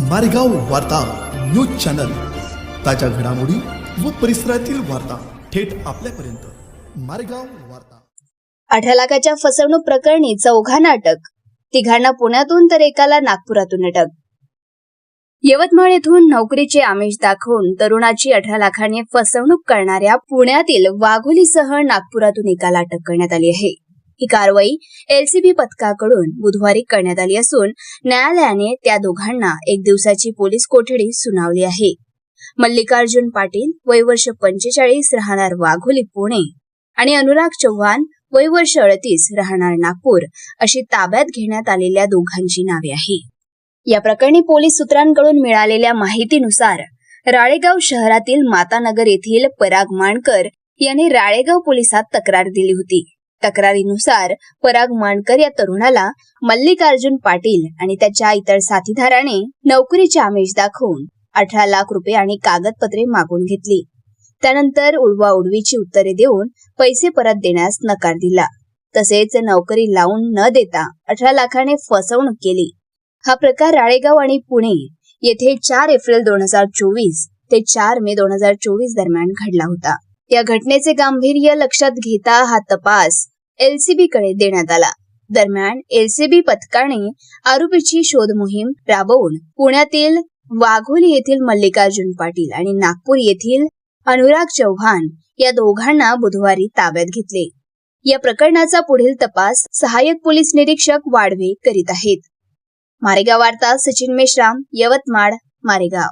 मारेगाव वार्ता news channel. ताज्या घडामोडी व परिसरातील वार्ता थेट आपल्यापर्यंत. मारेगाव वार्ता. अठरा लाखाच्या फसवणूक प्रकरणी चौघांना अटक तिघांना पुण्यातून तर एकाला नागपुरातून अटक. यवतमाळ येथून नोकरीचे आमिष दाखवून तरुणाची अठरा लाखांनी फसवणूक करणाऱ्या पुण्यातील वाघोलीसह नागपुरातून एकाला अटक करण्यात आली आहे. ही कारवाई एलसीबी पथकाकडून बुधवारी करण्यात आली असून न्यायालयाने त्या दोघांना एक दिवसाची पोलीस कोठडी सुनावली आहे. मल्लिकार्जुन पाटील वय वर्ष पंचेचाळीस राहणार वाघोली पुणे आणि अनुराग चव्हाण वय वर्ष अडतीस राहणार नागपूर अशी ताब्यात घेण्यात आलेल्या दोघांची नावे आहे. या प्रकरणी पोलीस सूत्रांकडून मिळालेल्या माहितीनुसार राळेगाव शहरातील मातानगर येथील पराग माणकर यांनी राळेगाव पोलिसात तक्रार दिली होती. तक्रारीनुसार पराग माणकर या तरुणाला मल्लिकार्जुन पाटील आणि त्याच्या इतर साथीदाराने नोकरीचे आमिष दाखवून अठरा लाख रुपये आणि कागदपत्रे मागून घेतली. त्यानंतर उडवा उडवीची उत्तरे देऊन पैसे परत देण्यास नकार दिला. तसेच नोकरी लावून न देता अठरा लाखाने फसवणूक केली. हा प्रकार राळेगाव आणि पुणे येथे चार एप्रिल दोन हजार चोवीस ते चार मे दोन हजार चोवीस दरम्यान घडला होता. या घटनेचे गांभीर्य लक्षात घेता हा तपास एलसीबी कडे देण्यात आला. दरम्यान एलसीबी पथकाने आरोपीची शोध मोहीम राबवून पुण्यातील वाघोली येथील मल्लिकार्जुन पाटील आणि नागपूर येथील अनुराग चव्हाण या दोघांना बुधवारी ताब्यात घेतले. या प्रकरणाचा पुढील तपास सहाय्यक पोलीस निरीक्षक वाढवे करीत आहेत. मारेगाव वार्ता सचिन मेश्राम यवतमाळ मारेगाव.